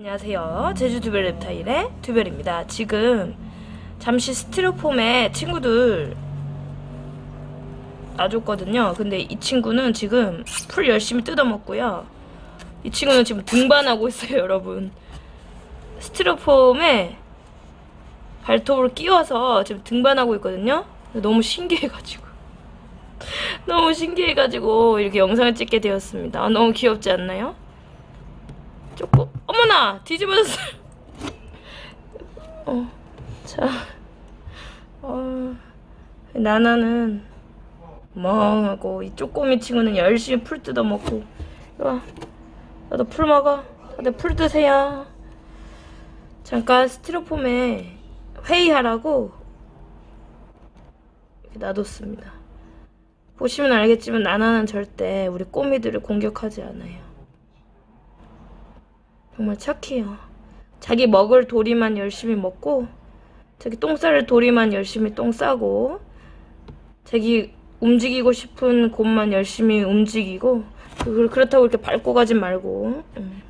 안녕하세요. 제주 두별 rep타일의 두별입니다. 지금 잠시 스티로폼에 친구들 놔줬거든요. 근데 이 친구는 지금 풀 열심히 뜯어먹고요. 이 친구는 지금 등반하고 있어요, 여러분. 스티로폼에 발톱을 끼워서 지금 등반하고 있거든요. 너무 신기해가지고. 너무 신기해가지고 이렇게 영상을 찍게 되었습니다. 아, 너무 귀엽지 않나요? 뒤집어졌어요. 어, 자, 어, 나나는 멍하고 이 쪼꼬미 친구는 열심히 풀 뜯어 먹고 이리 와, 나도 풀 먹어. 다들 풀 드세요. 잠깐 스티로폼에 회의하라고 이렇게 놔뒀습니다. 보시면 알겠지만 나나는 절대 우리 꼬미들을 공격하지 않아요. 정말 착해요. 자기 먹을 도리만 열심히 먹고, 자기 똥쌀 도리만 열심히 똥 싸고, 자기 움직이고 싶은 곳만 열심히 움직이고, 그- 그렇다고 이렇게 밟고 가진 말고. 음.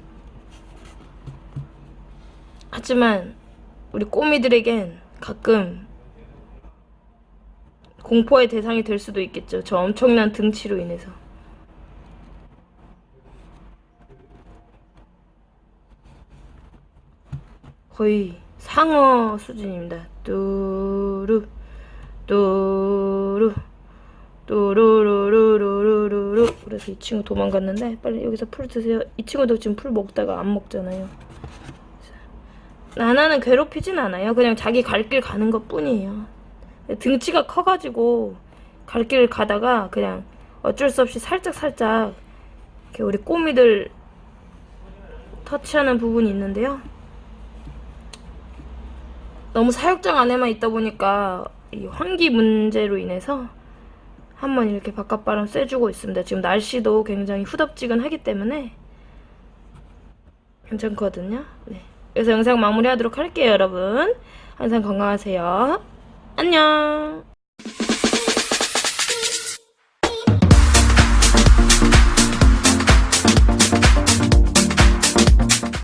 하지만, 우리 꼬미들에겐 가끔 공포의 대상이 될 수도 있겠죠. 저 엄청난 등치로 인해서. 거의 상어 수준입니다. 뚜루 뚜루 뚜루루루루루루 그래서 이 친구 도망갔는데 빨리 여기서 풀 드세요. 이 친구도 지금 풀 먹다가 안 먹잖아요. 나나는 괴롭히진 않아요. 그냥 자기 갈 길 가는 것 뿐이에요. 등치가 커가지고 갈 길 가다가 그냥 어쩔 수 없이 살짝 살짝 이렇게 우리 꼬미들 터치하는 부분이 있는데요. 너무 사육장 안에만 있다 보니까 이 환기 문제로 인해서 한번 이렇게 바깥바람 쐬주고 있습니다. 지금 날씨도 굉장히 후덥지근하기 때문에 괜찮거든요. 네. 그래서 영상 마무리하도록 할게요, 여러분. 항상 건강하세요. 안녕.